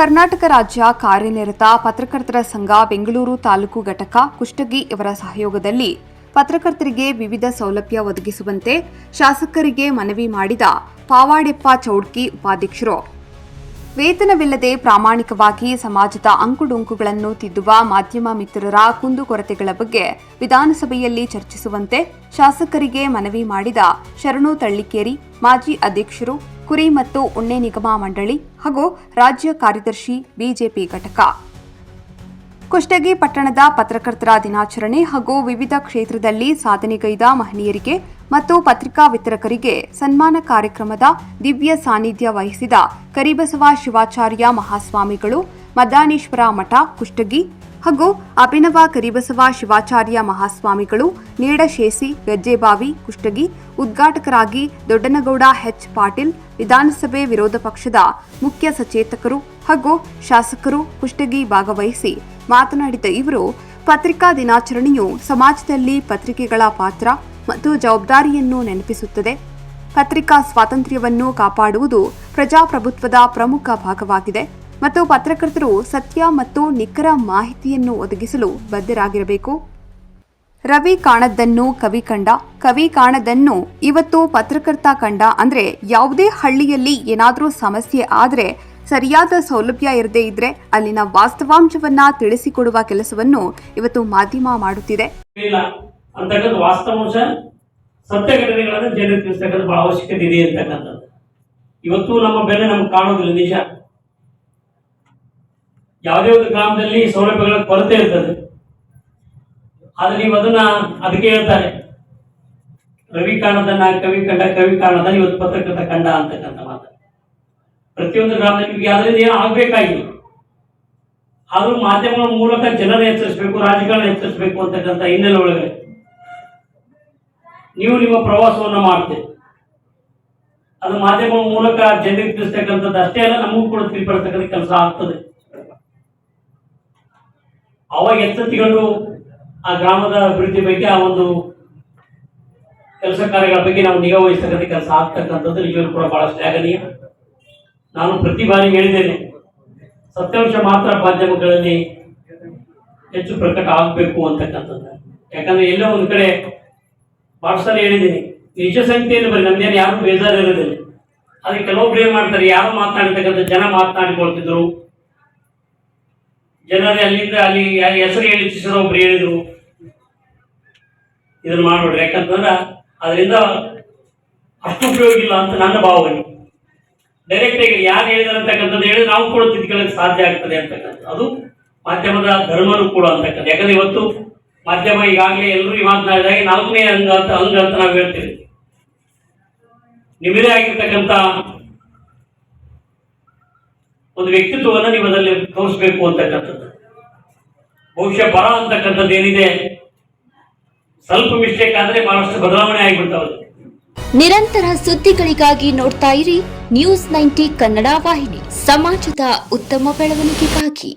ಕರ್ನಾಟಕ ರಾಜ್ಯ ಕಾರ್ಯನಿರತ ಪತ್ರಕರ್ತರ ಸಂಘ ಬೆಂಗಳೂರು ತಾಲೂಕು ಘಟಕ ಕುಷ್ಟಗಿ ಇವರ ಸಹಯೋಗದಲ್ಲಿ ಪತ್ರಕರ್ತರಿಗೆ ವಿವಿಧ ಸೌಲಭ್ಯ ಒದಗಿಸುವಂತೆ ಶಾಸಕರಿಗೆ ಮನವಿ ಮಾಡಿದ ಪಾವಾಡೆಪ್ಪ ಚೌಡ್ಕಿ ಉಪಾಧ್ಯಕ್ಷರು. ವೇತನವಿಲ್ಲದೆ ಪ್ರಾಮಾಣಿಕವಾಗಿ ಸಮಾಜದ ಅಂಕುಡೊಂಕುಗಳನ್ನು ತಿದ್ದುವ ಮಾಧ್ಯಮ ಮಿತ್ರರ ಕುಂದುಕೊರತೆಗಳ ಬಗ್ಗೆ ವಿಧಾನಸಭೆಯಲ್ಲಿ ಚರ್ಚಿಸುವಂತೆ ಶಾಸಕರಿಗೆ ಮನವಿ ಮಾಡಿದ ಶರಣು ತಳ್ಳಿಕೇರಿ ಮಾಜಿ ಅಧ್ಯಕ್ಷರು ಕುರಿ ಮತ್ತು ಉಣ್ಣೆ ನಿಗಮ ಮಂಡಳಿ ಹಾಗೂ ರಾಜ್ಯ ಕಾರ್ಯದರ್ಶಿ ಬಿಜೆಪಿ ಘಟಕ. ಕುಷ್ಟಗಿ ಪಟ್ಟಣದ ಪತ್ರಕರ್ತರ ದಿನಾಚರಣೆ ಹಾಗೂ ವಿವಿಧ ಕ್ಷೇತ್ರದಲ್ಲಿ ಸಾಧನೆಗೈದ ಮಹನೀಯರಿಗೆ ಮತ್ತು ಪತ್ರಿಕಾ ವಿತರಕರಿಗೆ ಸನ್ಮಾನ ಕಾರ್ಯಕ್ರಮದ ದಿವ್ಯ ಸಾನ್ನಿಧ್ಯ ವಹಿಸಿದ ಕರಿಬಸವ ಶಿವಾಚಾರ್ಯ ಮಹಾಸ್ವಾಮಿಗಳು, ಮದಾನೇಶ್ವರ ಮಠ, ಕುಷ್ಟಗಿ ಹಾಗೂ ಅಭಿನವ ಕರಿಬಸವ ಶಿವಾಚಾರ್ಯ ಮಹಾಸ್ವಾಮಿಗಳು ನೀಡಶೇಸಿ, ಗಜ್ಜೆಬಾವಿ, ಕುಷ್ಟಗಿ ಉದ್ಘಾಟಕರಾಗಿ ದೊಡ್ಡನಗೌಡ ಎಚ್. ಪಾಟೀಲ್, ವಿಧಾನಸಭೆ ವಿರೋಧ ಪಕ್ಷದ ಮುಖ್ಯ ಸಚೇತಕರು ಹಾಗೂ ಶಾಸಕರು ಕುಷ್ಟಗಿ ಭಾಗವಹಿಸಿ ಮಾತನಾಡಿದ ಇವರು, ಪತ್ರಿಕಾ ದಿನಾಚರಣೆಯು ಸಮಾಜದಲ್ಲಿ ಪತ್ರಿಕೆಗಳ ಪಾತ್ರ ಮತ್ತು ಜವಾಬ್ದಾರಿಯನ್ನು ನೆನಪಿಸುತ್ತದೆ. ಪತ್ರಿಕಾ ಸ್ವಾತಂತ್ರ್ಯವನ್ನು ಕಾಪಾಡುವುದು ಪ್ರಜಾಪ್ರಭುತ್ವದ ಪ್ರಮುಖ ಭಾಗವಾಗಿದೆ. ಮತ್ತು ಪತ್ರಕರ್ತರು ಸತ್ಯ ಮತ್ತು ನಿಖರ ಮಾಹಿತಿಯನ್ನು ಒದಗಿಸಲು ಬದ್ಧರಾಗಿರಬೇಕು. ರವಿ ಕಾಣದ್ದನ್ನು ಕವಿ ಕಂಡ. ಕವಿ ಕಾಣದನ್ನು ಇವತ್ತು ಪತ್ರಕರ್ತ ಕಂಡ. ಅಂದ್ರೆ ಯಾವುದೇ ಹಳ್ಳಿಯಲ್ಲಿ ಏನಾದರೂ ಸಮಸ್ಯೆ ಆದರೆ ಸರಿಯಾದ ಸೌಲಭ್ಯ ಇರದೇ ಇದ್ರೆ ಅಲ್ಲಿನ ವಾಸ್ತವಾಂಶವನ್ನ ತಿಳಿಸಿಕೊಡುವ ಕೆಲಸವನ್ನು ಇವತ್ತು ಮಾಧ್ಯಮ ಮಾಡುತ್ತಿದೆ. ವಾಸ್ತವಾಂಶ ಸತ್ಯ ಘಟನೆಗಳನ್ನು ಜನರಿಗೆ ತಿಳಿಸ್ತಕ್ಕಂಥ ಅವಶ್ಯಕತೆ ಇದೆ ಅಂತಕ್ಕಂಥದ್ದು. ಇವತ್ತು ನಮ್ಮ ಬೆಲೆ ನಮ್ಗೆ ಕಾಣೋದಿಲ್ಲ ನಿಜ. ಯಾವುದೇ ಒಂದು ಗ್ರಾಮದಲ್ಲಿ ಸೌಲಭ್ಯಗಳ ಕೊರತೆ ಇರ್ತದೆ. ಆದ್ರೆ ನೀವು ಅದನ್ನ ಅದಕ್ಕೆ ಹೇಳ್ತಾರೆ. ರವಿ ಕಾಣದನ್ನ, ಕವಿ ಕಂಡ, ಕವಿ ಕಾರಣದ ಇವತ್ತು ಪತ್ರಕರ್ತ ಕಂಡ ಅಂತಕ್ಕಂಥ ಮಾತು. ಪ್ರತಿಯೊಂದು ಗ್ರಾಮದಲ್ಲಿ ನಿಮ್ಗೆ ಅದರಿಂದ ಏನೋ ಆಗ್ಬೇಕಾಗಿಲ್ಲ ಆದ್ರೂ ಮಾಧ್ಯಮಗಳ ಮೂಲಕ ಜನರ ಎಚ್ಚರಿಸಬೇಕು, ರಾಜಕಾರಣ ಎಚ್ಚರಿಸಬೇಕು ಅಂತಕ್ಕಂಥ ಹಿನ್ನೆಲೆ ಒಳಗೆ ನೀವು ನಿಮ್ಮ ಪ್ರವಾಸವನ್ನ ಮಾಡ್ತೀರಿ. ಅದು ಮಾಧ್ಯಮಗಳ ಮೂಲಕ ಜನರಿಗೆ ತಿಳಿಸ್ತಕ್ಕಂಥದ್ದು ಅಷ್ಟೇ ಅಲ್ಲ, ನಮಗೂ ಕೂಡ ತಿಳಿಪಡ್ತಕ್ಕಂಥ ಕೆಲಸ ಆಗ್ತದೆ. ಅವಾಗ ಎಚ್ಚೆತ್ತುಕೊಂಡು ಆ ಗ್ರಾಮದ ಅಭಿವೃದ್ಧಿ ಬಗ್ಗೆ ಆ ಒಂದು ಕೆಲಸ ಕಾರ್ಯಗಳ ಬಗ್ಗೆ ನಾವು ನಿಗಾ ವಹಿಸ್ತಕ್ಕಂಥ ಕೆಲಸ ಆಗ್ತಕ್ಕಂಥದ್ದು ನಿಜವೂ ಕೂಡ ಬಹಳ ಶ್ಲಾಘನೀಯ. ನಾನು ಪ್ರತಿ ಬಾರಿ ಹೇಳಿದ್ದೇನೆ, ಸತ್ಯಾಂಶ ಮಾತ್ರ ಮಾಧ್ಯಮಗಳಲ್ಲಿ ಹೆಚ್ಚು ಪ್ರಕಟ ಆಗಬೇಕು ಅಂತಕ್ಕಂಥದ್ದು. ಯಾಕಂದ್ರೆ ಎಲ್ಲೋ ಒಂದು ಕಡೆ ಸಲ ಹೇಳಿದ್ದೀನಿ, ನಿಜ ಸಂಖ್ಯೆಯಲ್ಲಿ ಬರೀ ನಮ್ದೇನು ಯಾರು ಬೇಜಾರು ಇರೋದಿಲ್ಲ. ಅದಕ್ಕೆ ಕೆಲವೊಬ್ರು ಏನ್ ಮಾಡ್ತಾರೆ, ಯಾರು ಮಾತನಾಡ್ತಕ್ಕಂಥ ಜನ ಮಾತನಾಡಿಕೊಳ್ತಿದ್ರು ಜನರೇ ಅಲ್ಲಿಂದ ಅಲ್ಲಿ ಹೆಸರು ಹೇಳಿ ಹೆಸರು ಒಬ್ರು ಹೇಳಿದ್ರು. ಇದನ್ನ ಮಾಡ್ಬೇಡ್ರಿ. ಯಾಕಂತಂದ್ರೆ ಅದರಿಂದ ಅಷ್ಟು ಉಪಯೋಗ ಇಲ್ಲ ಅಂತ ನನ್ನ ಭಾವನೆ. ಡೈರೆಕ್ಟ್ ಆಗಿ ಯಾರು ಹೇಳಿದಾರೆ ಅಂತಕ್ಕಂಥದ್ದು ಹೇಳಿ ನಾವು ಕೂಡ ತಿದ್ಕೊಳ್ಳಕ್ಕೆ ಸಾಧ್ಯ ಆಗ್ತದೆ ಅಂತಕ್ಕಂಥ ಅದು ಮಾಧ್ಯಮದ ಧರ್ಮನೂ ಕೂಡ ಅಂತಕ್ಕಂಥ ಯಾಕಂದ್ರೆ ಇವತ್ತು ಮಾಧ್ಯಮ ಈಗಾಗಲೇ ಎಲ್ಲರೂ ಮಾತನಾಡಿದಾಗ ನಾಲ್ಕನೇ ಅಂಗ ಅಂತ ಅಂಗ ಅಂತ ನಾವು ಹೇಳ್ತೀವಿ. ನಿಮ್ಮದೇ ಆಗಿರ್ತಕ್ಕಂಥ ಒಂದು ವ್ಯಕ್ತಿತ್ವವನ್ನು ನೀವು ಅದರಲ್ಲಿ ತೋರಿಸ್ಬೇಕು ಅಂತಕ್ಕಂಥದ್ದು. ಬಹುಶಃ ಬರ ಅಂತಕ್ಕಂಥದ್ದು ಏನಿದೆ? ಸ್ವಲ್ಪ ಮಿಸ್ಟೇಕ್ ಆದ್ರೆ ಬಹಳಷ್ಟು ಬದಲಾವಣೆ ಆಗಿಬಿಡ್ತಾವೆ ನಿರಂತರ ಸುದ್ದಿಗಳಿಗಾಗಿ ನೋಡ್ತಾ ಇರಿ ನ್ಯೂಸ್ ನೈಂಟಿ ಕನ್ನಡ ವಾಹಿನಿ. ಸಮಾಜದ ಉತ್ತಮ ಬೆಳವಣಿಗೆಗಾಗಿ.